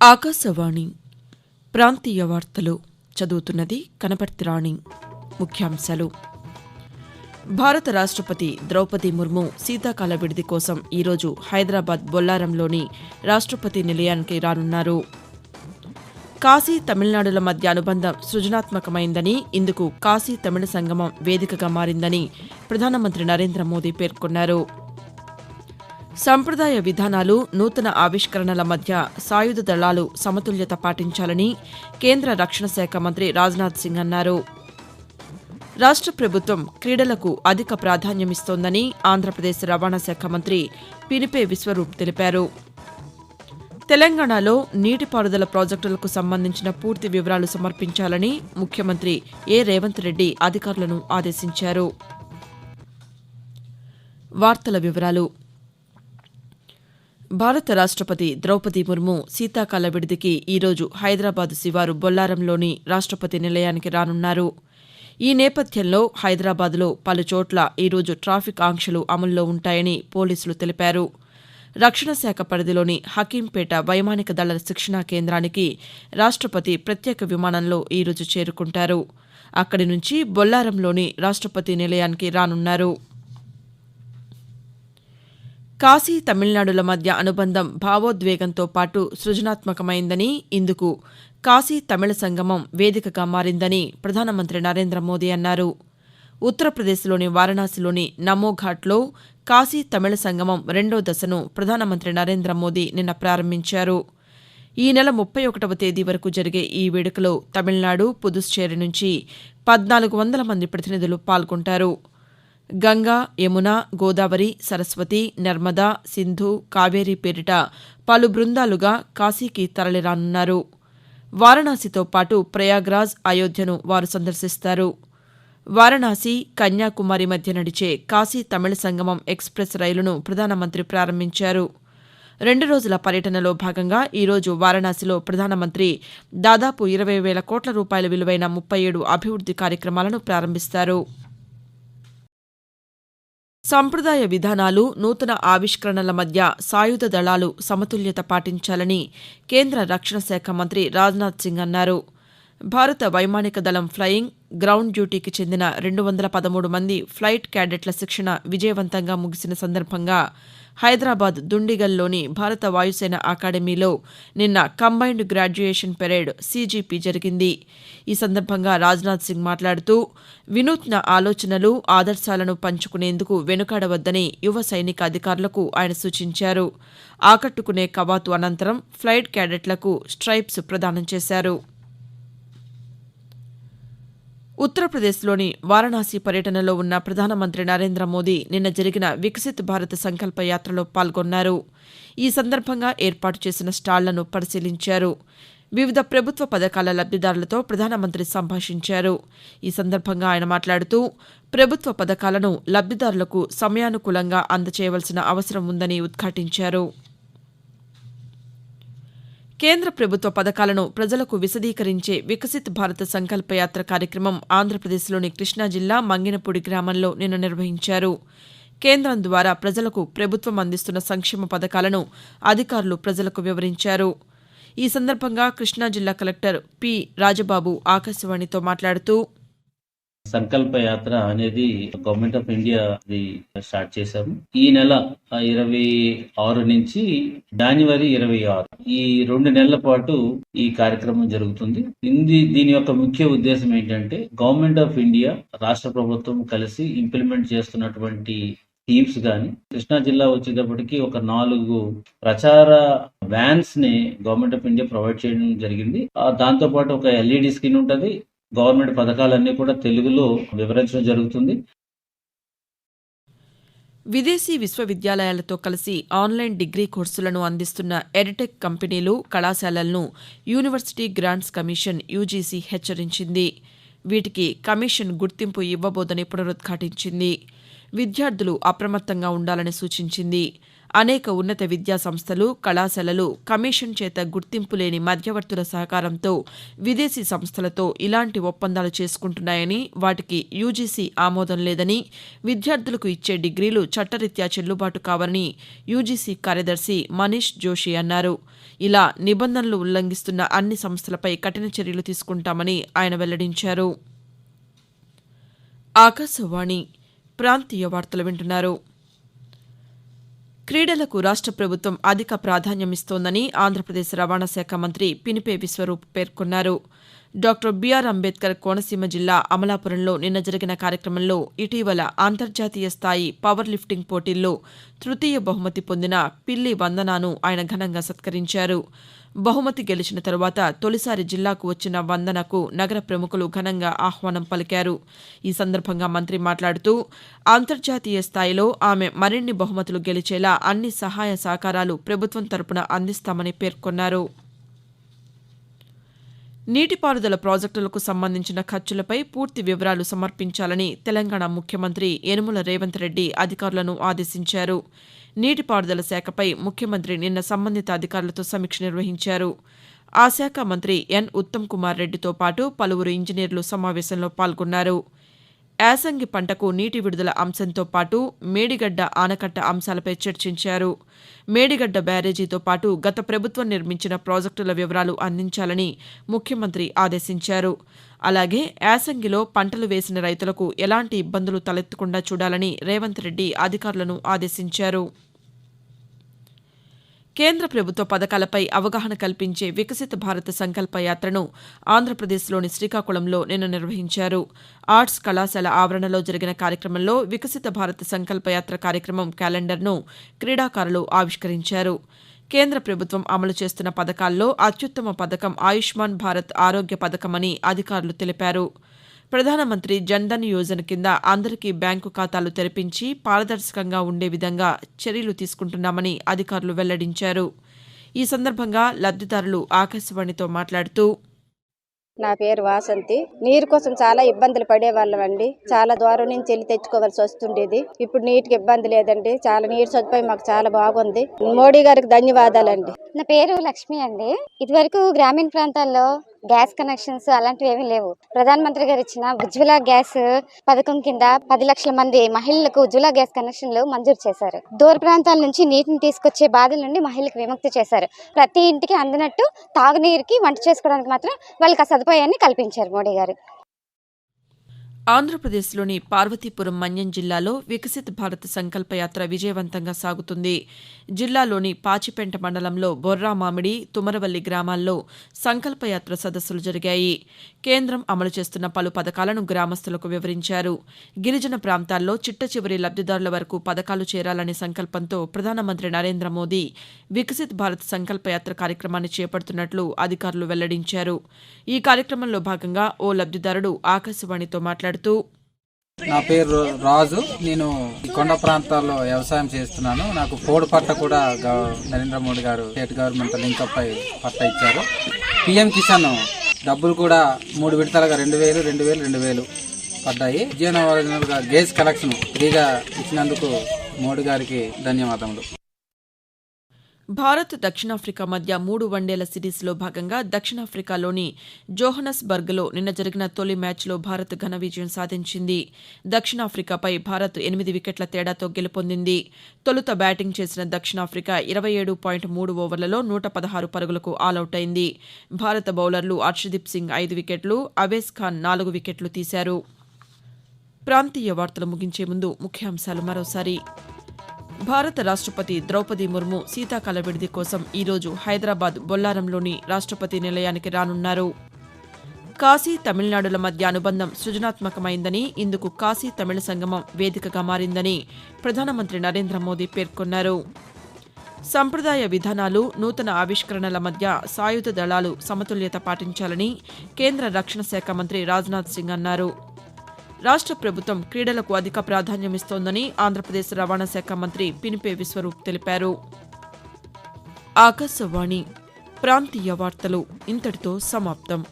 ఆకాశవాణి ప్రాంతీయ వార్తలు చదువుతున్నది కనపర్తి రాణి ముఖ్యాంశాలు. భారత రాష్టపతి ద్రౌపది ముర్ము శీతాకాల విడిది కోసం ఈరోజు హైదరాబాద్ బొల్లారంలోని రాష్టపతి నిలయానికి రానున్నారు. కాశీ తమిళనాడుల మధ్య అనుబంధం సృజనాత్మకమైందని ఇందుకు కాశీ తమిళ సంగమం వేదికగా మారిందని ప్రధానమంత్రి నరేంద్ర మోదీ పేర్కొన్నారు. సంప్రదాయ విధానాలు నూతన ఆవిష్కరణల మధ్య సాయుధ దళాలు సమతుల్యత పాటించాలని కేంద్ర రక్షణ శాఖ మంత్రి రాజ్నాథ్ సింగ్ అన్నారు. రాష్ట్ర ప్రభుత్వం క్రీడలకు అధిక ప్రాధాన్యమిస్తోందని ఆంధ్రప్రదేశ్ రవాణా శాఖ మంత్రి పినిపే విశ్వరూప్ తెలిపారు. తెలంగాణలో నీటిపారుదల ప్రాజెక్టులకు సంబంధించిన పూర్తి వివరాలు సమర్పించాలని ముఖ్యమంత్రి ఏ రేవంత్ రెడ్డి అధికారులను ఆదేశించారు. వార్తల వివరాలు భారత రాష్టపతి ద్రౌపది ముర్ము శీతాకాల విడిదికి ఈరోజు హైదరాబాద్ శివారు బొల్లారంలోని రాష్టపతి నిలయానికి రానున్నారు. ఈ నేపథ్యంలో హైదరాబాద్లో పలుచోట్ల ఈరోజు ట్రాఫిక్ ఆంక్షలు అమల్లో ఉంటాయని పోలీసులు తెలిపారు. రక్షణ శాఖ పరిధిలోని హకీంపేట వైమానిక దళ శిక్షణా కేంద్రానికి రాష్టపతి ప్రత్యేక విమానంలో ఈరోజు చేరుకుంటారు. అక్కడి నుంచి బొల్లారంలోని రాష్టపతి నిలయానికి రానున్నారు. కాశీ తమిళనాడుల మధ్య అనుబంధం భావోద్వేగంతో పాటు సృజనాత్మకమైందని ఇందుకు కాశీ తమిళ సంగమం వేదికగా మారిందని ప్రధానమంత్రి నరేంద్ర మోదీ అన్నారు. ఉత్తరప్రదేశ్లోని వారణాసిలోని నమోఘాట్లో కాశీ తమిళ సంగమం రెండో దశను ప్రధానమంత్రి నరేంద్ర మోదీ నిన్న ప్రారంభించారు. ఈ నెల ముప్పై ఒకటవ తేదీ వరకు జరిగే ఈ వేడుకలో తమిళనాడు పుదుచ్చేరి నుంచి పద్నాలుగు వందల మంది ప్రతినిధులు పాల్గొంటారు. గంగా యమున గోదావరి సరస్వతి నర్మదా సింధు కావేరి పేరిట పలు బృందాలుగా కాశీకి తరలిరానున్నారు. వారణాసితో పాటు ప్రయాగ్రాజ్ అయోధ్యను వారు సందర్శిస్తారు. వారణాసి కన్యాకుమారి మధ్య నడిచే కాశీ తమిళ సంగమం ఎక్స్ప్రెస్ రైలును ప్రధానమంత్రి ప్రారంభించారు. రెండు రోజుల పర్యటనలో భాగంగా ఈరోజు వారణాసిలో ప్రధానమంత్రి దాదాపు ఇరవై వేల కోట్ల రూపాయల విలువైన ముప్పై ఏడు అభివృద్ది కార్యక్రమాలను ప్రారంభిస్తారు. సంప్రదాయ విధానాలు నూతన ఆవిష్కరణల మధ్య సాయుధ దళాలు సమతుల్యత పాటించాలని కేంద్ర రక్షణ శాఖ మంత్రి రాజ్నాథ్ సింగ్ అన్నారు. భారత వైమానిక దళం ఫ్లయింగ్ గ్రౌండ్ డ్యూటీకి చెందిన రెండు వందల పదమూడు మంది ఫ్లైట్ క్యాడెట్ల శిక్షణ విజయవంతంగా ముగిసిన సందర్భంగా హైదరాబాద్ దుండిగల్లోని భారత వాయుసేన అకాడమీలో నిన్న కంబైన్డ్ గ్రాడ్యుయేషన్ పెరేడ్ సీజీపీ జరిగింది. ఈ సందర్భంగా రాజ్నాథ్ సింగ్ మాట్లాడుతూ వినూత్న ఆలోచనలు ఆదర్శాలను పంచుకునేందుకు వెనుకాడవద్దని యువ సైనిక అధికారులకు ఆయన సూచించారు. ఆకట్టుకునే కవాతు అనంతరం ఫ్లైట్ క్యాడెట్లకు స్ట్రైప్స్ ప్రదానం చేశారు. ఉత్తరప్రదేశ్లోని వారణాసి పర్యటనలో ఉన్న ప్రధానమంత్రి నరేంద్ర మోదీ నిన్న జరిగిన వికసిత్ భారత్ సంకల్ప యాత్రలో పాల్గొన్నారు. ఈ సందర్భంగా ఏర్పాటు చేసిన స్టాళ్ళను పరిశీలించారు. వివిధ ప్రభుత్వ పథకాల లబ్దిదారులతో ప్రధానమంత్రి సంభాషించారు. ఈ సందర్భంగా ఆయన మాట్లాడుతూ ప్రభుత్వ పథకాలను లబ్దిదారులకు సమయానుకూలంగా అందచేయవలసిన అవసరం ఉందని ఉద్ఘాటించారు. కేంద్ర ప్రభుత్వ పథకాలను ప్రజలకు విశదీకరించే వికసిత్ భారత్ సంకల్ప యాత్ర కార్యక్రమం ఆంధ్రప్రదేశ్లోని కృష్ణా జిల్లా మంగినపూడి గ్రామంలో నిన్న నిర్వహించారు. కేంద్రం ద్వారా ప్రజలకు ప్రభుత్వం అందిస్తున్న సంక్షేమ పథకాలను అధికారులు ప్రజలకు వివరించారు. ఈ సందర్భంగా కృష్ణా జిల్లా కలెక్టర్ పి రాజబాబు ఆకాశవాణితో మాట్లాడుతూ సంకల్ప యాత్ర అనేది గవర్నమెంట్ ఆఫ్ ఇండియా అది స్టార్ట్ చేశాము. ఈ నెల ఇరవై ఆరు నుంచి జనవరి ఇరవై ఆరు. ఈ రెండు నెలల పాటు ఈ కార్యక్రమం జరుగుతుంది. ఇది దీని యొక్క ముఖ్య ఉద్దేశం ఏంటంటే గవర్నమెంట్ ఆఫ్ ఇండియా రాష్ట్ర ప్రభుత్వం కలిసి ఇంప్లిమెంట్ చేస్తున్నటువంటి టీమ్స్ కానీ కృష్ణా జిల్లా వచ్చేటప్పటికి ఒక నాలుగు ప్రచార వ్యాన్స్ని గవర్నమెంట్ ఆఫ్ ఇండియా ప్రొవైడ్ చేయడం జరిగింది. దాంతో పాటు ఒక ఎల్ఈడి స్క్రీన్ ఉంటుంది. గవర్నమెంట్ పథకాలన్నీ కూడా తెలుగులో వివరించడం జరుగుతుంది. విదేశీ విశ్వవిద్యాలయాలతో కలిసి ఆన్లైన్ డిగ్రీ కోర్సులను అందిస్తున్న ఎడ్టెక్ కంపెనీలు కళాశాలలను యూనివర్సిటీ గ్రాంట్స్ కమిషన్ యూజీసీ హెచ్చరించింది. వీటికి కమిషన్ గుర్తింపు ఇవ్వబోదని పునరుద్ఘాటించింది. విద్యార్థులు అప్రమత్తంగా ఉండాలని సూచించింది. అనేక ఉన్నత విద్యా సంస్థలు కళాశాలలు కమిషన్ చేత గుర్తింపు లేని మధ్యవర్తుల సహకారంతో విదేశీ సంస్థలతో ఇలాంటి ఒప్పందాలు చేసుకుంటున్నాయని వాటికి యూజీసీ ఆమోదం లేదని విద్యార్థులకు ఇచ్చే డిగ్రీలు చట్టరీత్యా చెల్లుబాటు కావని యూజీసీ కార్యదర్శి మనీష్ జోషి అన్నారు. ఇలా నిబంధనలు ఉల్లంఘిస్తున్న అన్ని సంస్థలపై కఠిన చర్యలు తీసుకుంటామని ఆయన వెల్లడించారు. ఆకాశవాణి ప్రాంతీయ వార్తలు వింటున్నారు. క్రీడలకు రాష్ట్ర ప్రభుత్వం అధిక ప్రాధాన్యమిస్తోందని ఆంధ్రప్రదేశ్ రవాణా శాఖ మంత్రి పినిపే విశ్వరూప్ పేర్కొన్నారు. డాక్టర్ బీఆర్ అంబేద్కర్ కోనసీమ జిల్లా అమలాపురంలో నిన్న జరిగిన కార్యక్రమంలో ఇటీవల అంతర్జాతీయ స్థాయి పవర్ లిఫ్టింగ్ పోటీల్లో తృతీయ బహుమతి పొందిన పిల్లి వందనాను ఆయన ఘనంగా సత్కరించారు. బహుమతి గెలిచిన తరువాత తొలిసారి జిల్లాకు వచ్చిన వందనకు నగర ప్రముఖులు ఘనంగా ఆహ్వానం పలికారు. ఈ సందర్భంగా మంత్రి మాట్లాడుతూ అంతర్జాతీయ స్థాయిలో ఆమె మరిన్ని బహుమతులు గెలిచేలా అన్ని సహాయ సహకారాలు ప్రభుత్వం తరపున అందిస్తామని పేర్కొన్నారు. నీటిపారుదల ప్రాజెక్టులకు సంబంధించిన ఖర్చులపై పూర్తి వివరాలు సమర్పించాలని తెలంగాణ ముఖ్యమంత్రి యనుమల రేవంత్ రెడ్డి అధికారులను ఆదేశించారు. నీటిపారుదల శాఖపై ముఖ్యమంత్రి నిన్న సంబంధిత అధికారులతో సమీక్ష నిర్వహించారు. ఆ శాఖ మంత్రి ఎన్ ఉత్తమ్ కుమార్ రెడ్డితో పాటు పలువురు ఇంజనీర్లు సమావేశంలో పాల్గొన్నారు. యాసంగి పంటకు నీటి విడుదల అంశంతో పాటు మేడిగడ్డ ఆనకట్ట అంశాలపై చర్చించారు. మేడిగడ్డ బ్యారేజీతో పాటు గత ప్రభుత్వం నిర్మించిన ప్రాజెక్టుల వివరాలు అందించాలని ముఖ్యమంత్రి ఆదేశించారు. అలాగే యాసంగిలో పంటలు వేసిన రైతులకు ఎలాంటి ఇబ్బందులు తలెత్తకుండా చూడాలని రేవంత్ రెడ్డి అధికారులను ఆదేశించారు. కేంద్ర ప్రభుత్వ పథకాలపై అవగాహన కల్పించే వికసిత భారత సంకల్ప యాత్రను ఆంధ్రప్రదేశ్లోని శ్రీకాకుళంలో నిన్న నిర్వహించారు. ఆర్ట్స్ కళాశాల ఆవరణలో జరిగిన కార్యక్రమంలో వికసిత భారత సంకల్ప యాత్ర కార్యక్రమం క్యాలెండర్ను క్రీడాకారులు ఆవిష్కరించారు. కేంద్ర ప్రభుత్వం అమలు చేస్తున్న పథకాల్లో అత్యుత్తమ పథకం ఆయుష్మాన్ భారత్ ఆరోగ్య పథకమని అధికారులు తెలిపారు. ప్రధానమంత్రి జన్ధన్ యోజన కింద అందరికీ బ్యాంకు ఖాతాలు తెరిపించి పారదర్శకంగా ఉండే విధంగా చర్యలు తీసుకుంటున్నామని అధికారులు వెల్లడించారు. ఈ సందర్భంగా లబ్దిదారులు ఆకాశవాణితో మాట్లాడుతూ నా పేరు వాసంతి. నీరు కోసం చాలా ఇబ్బందులు పడేవాళ్ళం అండి. చాలా దూరం నుంచి వెళ్ళి తెచ్చుకోవాల్సి వస్తుండేది. ఇప్పుడు నీటికి ఇబ్బంది లేదండి. చాలా నీరు సదుపాయం మాకు చాలా బాగుంది. మోడీ గారికి ధన్యవాదాలండి. నా పేరు లక్ష్మి అండి. ఇదివరకు గ్రామీణ ప్రాంతాల్లో గ్యాస్ కనెక్షన్స్ అలాంటివి ఏమీ లేవు. ప్రధానమంత్రి గారు ఇచ్చిన ఉజ్వల గ్యాస్ పథకం కింద పది లక్షల మంది మహిళలకు ఉజ్వల గ్యాస్ కనెక్షన్లు మంజూరు చేశారు. దూర ప్రాంతాల నుంచి నీటిని తీసుకొచ్చే బాధల నుండి మహిళలకు విముక్తి చేశారు. ప్రతి ఇంటికి అందినట్టు తాగునీరుకి వంట చేసుకోవడానికి మాత్రం వాళ్ళకి ఆ సదుపాయాన్ని కల్పించారు మోడీ గారు. ఆంధ్రప్రదేశ్లోని పార్వతీపురం మన్యం జిల్లాలో వికసిత్ భారత్ సంకల్పయాత్ర విజయవంతంగా సాగుతుంది. జిల్లాలోని పాచిపెంట మండలంలో బొర్రా మామిడి తుమరవల్లి గ్రామాల్లో సంకల్పయాత్ర సదస్సులు జరిగాయి. కేంద్రం అమలు చేస్తున్న పలు పథకాలను గ్రామస్తులకు వివరించారు. గిరిజన ప్రాంతాల్లో చిట్ట చివరి లబ్దిదారుల వరకు పథకాలు చేరాలనే సంకల్పంతో ప్రధానమంత్రి నరేంద్ర మోదీ వికసిత్ భారత్ సంకల్పయాత్ర కార్యక్రమాన్ని చేపడుతున్నట్లు అధికారులు వెల్లడించారు. ఈ కార్యక్రమంలో భాగంగా ఓ లబ్దిదారుడు ఆకాశవాణితో మాట్లాడుతూ నా పేరు రాజు. నేను ఈ కొండ ప్రాంతాల్లో వ్యవసాయం చేస్తున్నాను. నాకు పోడు పట్ట కూడా నరేంద్ర మోడీ గారు స్టేట్ గవర్నమెంట్ లింకప్ పై పట్ట ఇచ్చారు. పిఎం కిసాన్ డబ్బులు కూడా మూడు విడతలుగా రెండు వేలు రెండు వేలు రెండు వేలు పడ్డాయి. విజయనగరంగా గేస్ కలెక్షన్ ఫ్రీగా ఇచ్చినందుకు మోడీ గారికి ధన్యవాదములు. భారత్ దక్షిణాఫ్రికా మధ్య మూడు వన్డేల సిరీస్లో భాగంగా దక్షిణాఫ్రికాలోని జోహనస్బర్గ్లో నిన్న జరిగిన తొలి మ్యాచ్లో భారత్ ఘన విజయం సాధించింది. దక్షిణాఫ్రికాపై భారత్ ఎనిమిది వికెట్ల తేడాతో గెలుపొందింది. తొలుత బ్యాటింగ్ చేసిన దక్షిణాఫ్రికా ఇరవై ఏడు పాయింట్ మూడు ఓవర్లలో నూట పదహారు పరుగులకు ఆలౌట్ అయింది. భారత బౌలర్లు అర్షదీప్ సింగ్ ఐదు వికెట్లు అవేస్ ఖాన్ నాలుగు వికెట్లు తీశారు. ప్రాంతీయ వార్తలు ముగించే ముందు ముఖ్యాంశాలు మరోసారి. భారత రాష్ట్రపతి ద్రౌపది ముర్ము శీతాకాల విడిది కోసం ఈరోజు హైదరాబాద్ బొల్లారంలోని రాష్ట్రపతి నిలయానికి రానున్నారు. కాశీ తమిళనాడుల మధ్య అనుబంధం సృజనాత్మకమైందని ఇందుకు కాశీ తమిళ సంగమం వేదికగా మారిందని ప్రధానమంత్రి నరేంద్ర మోదీ పేర్కొన్నారు. సంప్రదాయ విధానాలు నూతన ఆవిష్కరణల మధ్య సాయుధ దళాలు సమతుల్యత పాటించాలని కేంద్ర రక్షణ శాఖ మంత్రి రాజ్నాథ్ సింగ్ అన్నారు. రాష్ట్ర ప్రభుత్వం క్రీడలకు అధిక ప్రాధాన్యమిస్తోందని ఆంధ్రప్రదేశ్ రవాణా శాఖ మంత్రి పినిపే విశ్వరూప్ తెలిపారు. ఆకాశవాణి ప్రాంతీయ వార్తలు ఇంతటితో సమాప్తం.